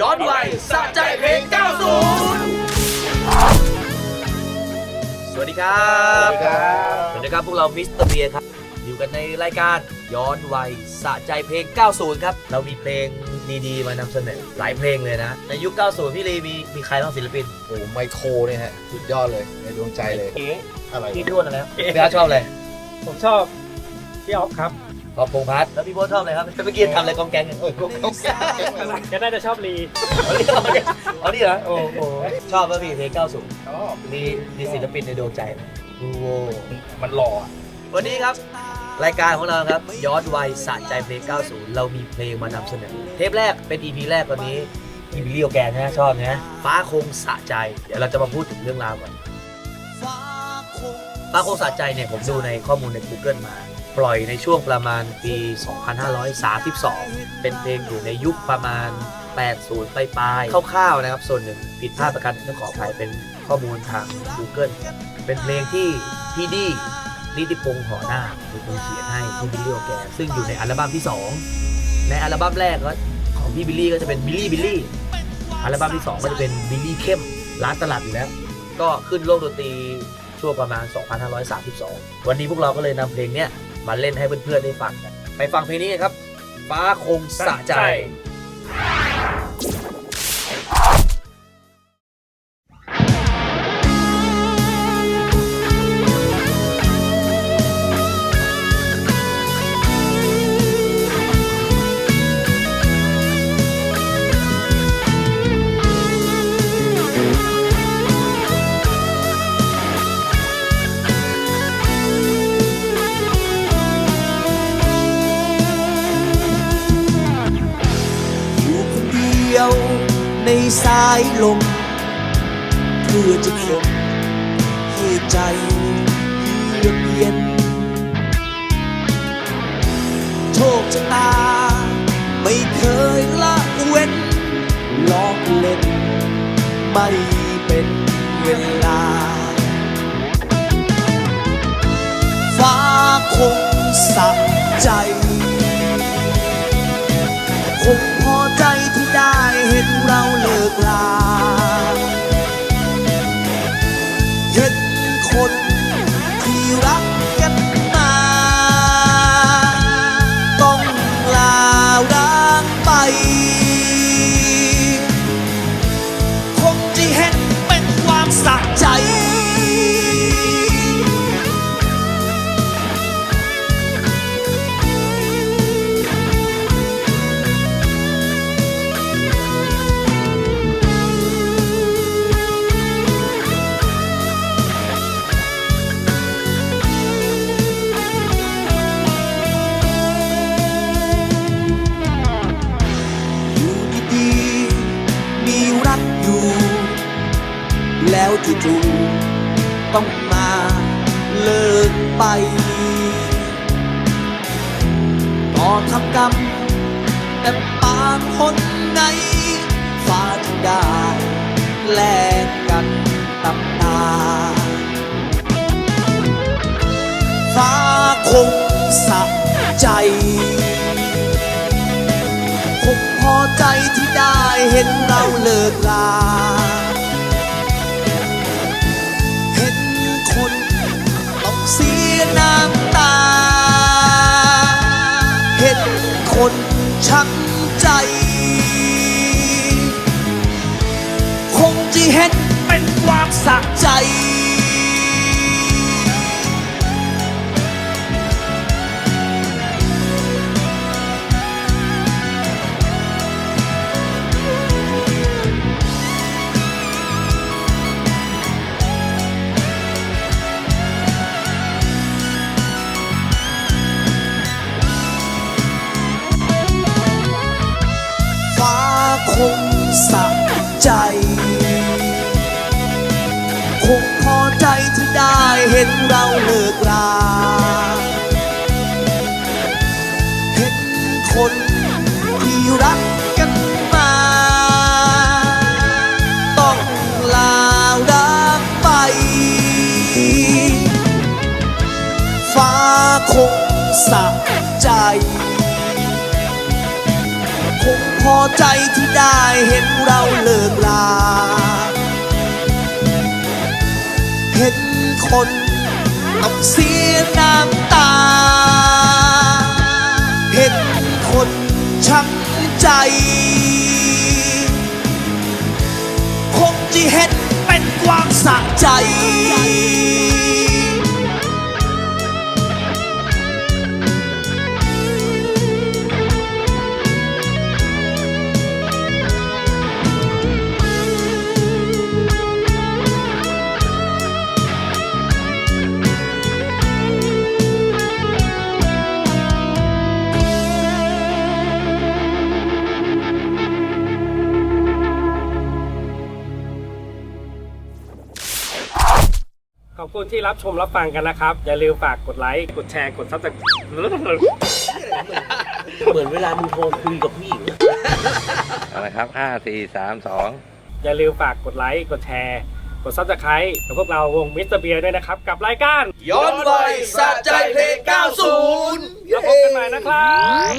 ย้อนวัยสะใจเพลง 90สวัสดีครับสวัสดีครับสวัสดีครับพวกเรามิสเตอร์เบียร์ครับอยู่กันในรายการย้อนวัยสะใจเพลง 90 ครับ เรามีเพลงดีๆ มานำเสนอหลายเพลงเลยนะ ในยุค 90 พี่ลีมีมีใครบ้างศิลปินโอ้โหไมโครเนี่ยฮะสุดยอดเลยในดวงใจเลย เอ๋อะไรพี่ด้วนแล้วพี่อาร์ตชอบอะไรผมชอบพี่ออฟครับ ขอบพงษ์พัฒน์แล้วพี่โบ๊ทชอบอะไรครับเมื่อกี้ทำอะไรกองแกงกันเออเขาเขาแก้แก้อะไรแกน่าจะชอบลีเอาดิเอาดิเอาดิเหรอโอ้โหชอบป่ะพี่เพลง90ชอบมีมีศิลปินในดวงใจไหมโอ้โหมันหล่ออะวันนี้ครับ รายการของเราครับ ย้อนวัยสะใจเพลง 90 เรามีเพลงมานำเสนอ เทปแรกเป็น EP แรกวันนี้อีบิลลี่โอแกนนะชอบนะฟ้าคงสะใจ เดี๋ยวเราจะมาพูดถึงเรื่องราวก่อนฟ้าคงสะใจเนี่ยผมดูในข้อมูลใน Google มา ปล่อยในช่วงประมาณปี 2532 เป็นเพลงอยู่ในยุคประมาณ 80 ปลายๆคร่าวๆนะครับ ส่วนหนึ่งผิดพลาดประการต้องขออภัยเป็นข้อมูลทาง Google เป็นเพลงที่พี่ดีนิติพงษ์หอหน้าเป็นคนเขียนให้พี่บิลลี่โอแกซึ่งอยู่ในอัลบั้มที่ 2 ในอัลบั้มแรกก็ของพี่บิลลี่ก็จะเป็นบิลลี่บิลลี่อัลบั้มที่ 2 ก็จะเป็นบิลลี่เข้มร้านตลาดอยู่แล้ว ก็ขึ้นโลกดนตรีช่วงประมาณ 2532 วันนี้พวกเราก็เลยนำเพลงเนี้ย มาเล่นให้เพื่อนๆได้ฟังกันไปฟังเพลงนี้กันครับ ฟ้าคงสะใจ ในสายลม เพื่อจะคนให้ใจเยือกเย็น โชคชะตา ไม่เคยละเว้นลอกเล่น ไม่เป็นเวลา ฟ้าคงสักใจ เราเลิกลา แล้วจู่ๆต้องมาเลิกไปต่อทำกรรม แต่ปางคนไหนฟ้าที่ได้แลกกันตำตาฟ้าคงสะใจคงพอใจที่ได้เห็นเราเลิกลา น้ำตา เห็นคนช้ำใจ คงจะเห็นเป็นความสะใจ นเราเลิกลาเห็นคนที่รักกันมา ต้องลารักไป ฟ้าคงสะใจ คงพอใจที่ได้เห็นเราเลิกลาเห็นคน ต้องเสียน้ำตา เห็นคนช้ำใจ คงจะเห็นเป็นความสะใจ คุณที่รับชมรับฟังกันนะครับ อย่าลืมฝากกดไลค์ กดแชร์ กดซับสไครต์เหมือนเวลามึงโทรคุยกับผู้หญิงอะเอาละครับห้าสี่สามสองอย่าลืมฝากกดไลค์ กดแชร์ กดซับสไครต์กับพวกเราวงมิสเตอร์เบียร์ด้วยนะครับ กับรายการย้อนวัยสะใจเพลง 90 แล้วพบกันใหม่นะครับ